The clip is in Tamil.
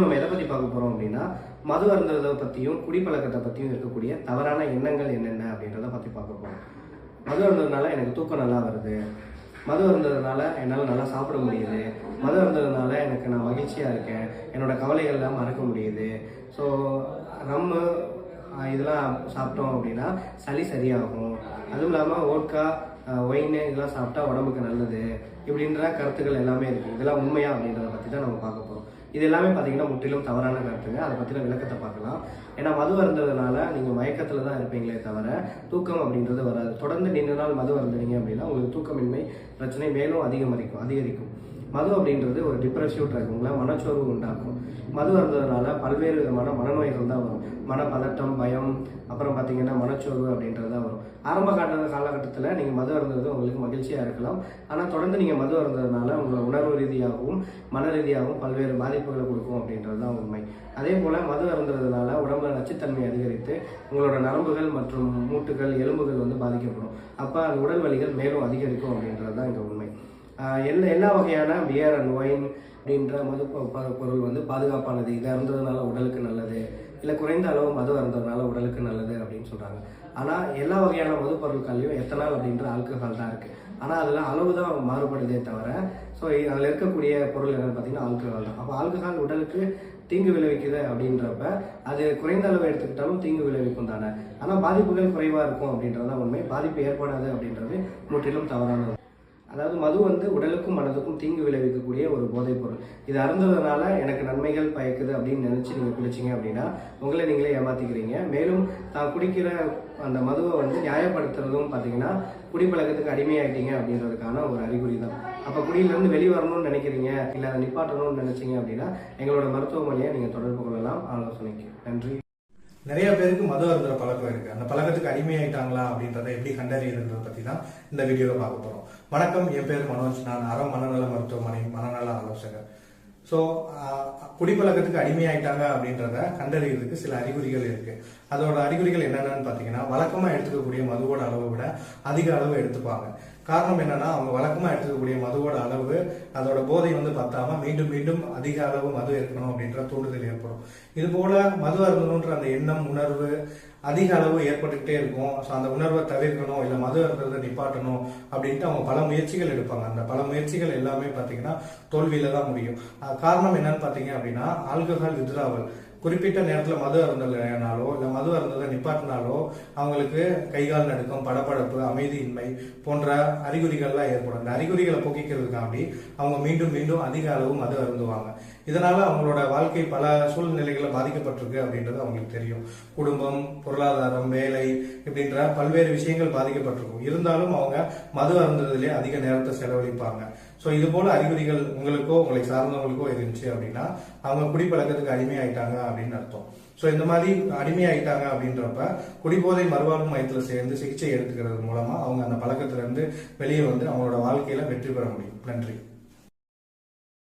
நம்ம எதை பற்றி பார்க்க போகிறோம் அப்படின்னா மது அருந்துறதை பற்றியும் குடிப்பழக்கத்தை பற்றியும் இருக்கக்கூடிய தவறான எண்ணங்கள் என்னென்ன அப்படின்றத பற்றி பார்க்க போகிறோம் மது அருந்ததுனால எனக்கு தூக்கம் நல்லா வருது. மது அருந்ததுனால என்னால் நல்லா சாப்பிட முடியுது. மது அருந்ததுனால எனக்கு நான் மகிழ்ச்சியாக இருக்கேன். என்னோட கவலைகள்லாம் மறக்க முடியுது. ஸோ ரம்மு இதெல்லாம் சாப்பிட்டோம் அப்படின்னா சளி சரியாகும். அதுவும் இல்லாமல் ஓட்கா ஒயின் இதெல்லாம் சாப்பிட்டா உடம்புக்கு நல்லது இப்படின்ற கருத்துக்கள் எல்லாமே இருக்குது இதெல்லாம் உண்மையா அப்படின்றத பற்றி தான் நம்ம பார்க்க போகிறோம் இது எல்லாமே பார்த்தீங்கன்னா முற்றிலும் தவறான கருத்துங்க. அதை பற்றின விளக்கத்தை பார்க்கலாம். ஏன்னா மது அருந்ததுனால நீங்கள் மயக்கத்தில் தான் இருப்பீங்களே தவிர தூக்கம் அப்படின்றது வராது. தொடர்ந்து நீண்ட நாள் மது அருந்துனீங்க அப்படின்னா உங்களுக்கு தூக்கமின்மை பிரச்சனை மேலும் அதிகமரிக்கும் அதிகரிக்கும். மது அப்படின்றது ஒரு டிப்ரெசிவ் ட்ரக் மனச்சோர்வு உண்டாக்கும். மது அருந்ததுனால பல்வேறு விதமான மனநோய்கள் தான் வரும். மனப்பதட்டம் பயம் அப்புறம் பார்த்தீங்கன்னா மனச்சோர்வு அப்படின்றது தான் வரும். ஆரம்ப கால காலகட்டத்தில் நீங்கள் மது அருந்தது உங்களுக்கு மகிழ்ச்சியாக இருக்கலாம். ஆனால் தொடர்ந்து நீங்கள் மது அருந்ததுனால உங்களை உணர்வு ரீதியாகவும் மன ரீதியாகவும் பல்வேறு பாதிப்புகளை கொடுக்கும் அப்படின்றது தான் உண்மை. அதே போல் மது அருந்ததுனால உடம்புல நச்சுத்தன்மை அதிகரித்து உங்களோட நரம்புகள் மற்றும் மூட்டுகள் எலும்புகள் வந்து பாதிக்கப்படும். அப்போ அது உடல் வலிகள் மேலும் அதிகரிக்கும் அப்படின்றது தான் இங்கே உண்மை. எல்லா எல்லா வகையான பியர் அண்ட் ஒயின் அப்படின்ற மது பொ- பொருள் வந்து பாதுகாப்பானது? இதை இருந்ததுனால உடலுக்கு நல்லது. இல்லை குறைந்த அளவு மது இருந்ததுனால உடலுக்கு நல்லது அப்படின்னு சொல்கிறாங்க ஆனால் எல்லா வகையான மது பொருட்கள்லையும் எத்தனால் அப்படின்ற ஆல்கஹால் தான் இருக்குது ஆனால் அதில் அளவு தான் மாறுபடுதே தவிர ஸோ அதில் இருக்கக்கூடிய பொருள் என்னென்னு பார்த்தீங்கன்னா ஆல்கஹால் தான். அப்போ ஆல்கஹால் உடலுக்கு தீங்கு விளைவிக்குது அப்படின்றப்ப அது குறைந்த அளவு எடுத்துக்கிட்டாலும் தீங்கு விளைவிக்கும் தானே. ஆனால் பாதிப்புகள் குறைவாக இருக்கும் அப்படின்றது தான் உண்மை. பாதிப்பு ஏற்படாது அப்படின்றது முற்றிலும் தவறானது. அதாவது மது வந்து உடலுக்கும் மனதுக்கும் தீங்கு விளைவிக்கக்கூடிய ஒரு போதைப் பொருள். இது அருந்ததுனால எனக்கு நன்மைகள் பயக்குது அப்படின்னு நினைச்சு நீங்கள் குடிச்சிங்க அப்படின்னா உங்களை நீங்களே ஏமாத்திக்கிறீங்க. மேலும் தான் குடிக்கிற அந்த மதுவை வந்து நியாயப்படுத்துறதும் பார்த்தீங்கன்னா குடிப்பழக்கத்துக்கு அடிமையாயிட்டீங்க அப்படின்றதுக்கான ஒரு அறிகுறி தான். அப்போ குடியிலேருந்து வெளிவரணும்னு நினைக்கிறீங்க இல்லை அதை நிப்பாட்டணும்னு நினச்சிங்க அப்படின்னா எங்களோட மருத்துவமனையை நீங்கள் தொடர்பு கொள்ளலாம். ஆலோசனைக்கு நன்றி. நிறைய பேருக்கு மது அருந்துற பழக்கம் இருக்கு. அந்த பழக்கத்துக்கு அடிமையாயிட்டாங்களா அப்படின்றத எப்படி கண்டறியதுன்றத பத்தி தான் இந்த வீடியோல பார்க்க போறோம். வணக்கம் என் பேர் மனோஜ். நான் அறம் மனநல மருத்துவமனை மனநல ஆலோசகர். ஸோ குடிப்பழக்கத்துக்கு அடிமையாயிட்டாங்க அப்படின்றத கண்டறியறதுக்கு சில அறிகுறிகள் இருக்கு. அதோட அறிகுறிகள் என்னென்னு பார்த்தீங்கன்னா வழக்கமாக எடுத்துக்கக்கூடிய மதுவோட அளவை விட அதிக அளவு எடுத்துப்பாங்க. காரணம் என்னன்னா அவங்க வழக்கமா எடுத்துக்கக்கூடிய மதுவோட அளவு அதோட போதை வந்து பத்தாம மீண்டும் மீண்டும் அதிக அளவு மது இருக்கணும் அப்படின்ற தூண்டுதல் ஏற்படும். இது போல மது அருந்தணுன்ற அந்த எண்ணம் உணர்வு அதிக அளவு ஏற்பட்டுக்கிட்டே இருக்கும். ஸோ அந்த உணர்வை தவிர்க்கணும் இல்லை மது அருந்ததை நிப்பாட்டணும் அப்படின்ட்டு அவங்க பல முயற்சிகள் எடுப்பாங்க. அந்த பல முயற்சிகள் எல்லாமே பார்த்தீங்கன்னா தோல்வியில தான் முடியும். காரணம் என்னன்னு பார்த்தீங்க அப்படின்னா ஆல்கஹால் வித்ராவல். குறிப்பிட்ட நேரத்தில் மது அருந்தலைனாலோ இல்லை மது அருந்ததை நிப்பாட்டினாலோ அவங்களுக்கு கைகால் நடுக்கம் படப்படப்பு அமைதியின்மை போன்ற அறிகுறிகள்லாம் ஏற்படும். இந்த அறிகுறிகளை போக்கிக்கிறதுக்காண்டி அவங்க மீண்டும் மீண்டும் அதிக அளவு மது அருந்துவாங்க. இதனால அவங்களோட வாழ்க்கை பல சூழ்நிலைகளில் பாதிக்கப்பட்டிருக்கு அப்படின்றது அவங்களுக்கு தெரியும். குடும்பம் பொருளாதாரம் வேலை இப்படின்ற பல்வேறு விஷயங்கள் பாதிக்கப்பட்டிருக்கும். இருந்தாலும் அவங்க மது அருந்துறதுலேயே அதிக நேரத்தை செலவழிப்பாங்க. ஸோ இது போல அறிகுறிகள் உங்களுக்கோ உங்களை சார்ந்தவங்களுக்கோ இருந்துச்சு அப்படின்னா அவங்க குடிப்பழக்கத்துக்கு அடிமையாயிட்டாங்க அப்படின்னு அர்த்தம். ஸோ இந்த மாதிரி அடிமையாயிட்டாங்க அப்படின்றப்ப குடிபோதை மறுவாழ்வு மையத்தில் சேர்ந்து சிகிச்சை எடுத்துக்கிறது மூலமா அவங்க அந்த பழக்கத்திலிருந்து வெளியே வந்து அவங்களோட வாழ்க்கையில வெற்றி பெற முடியும். நன்றி.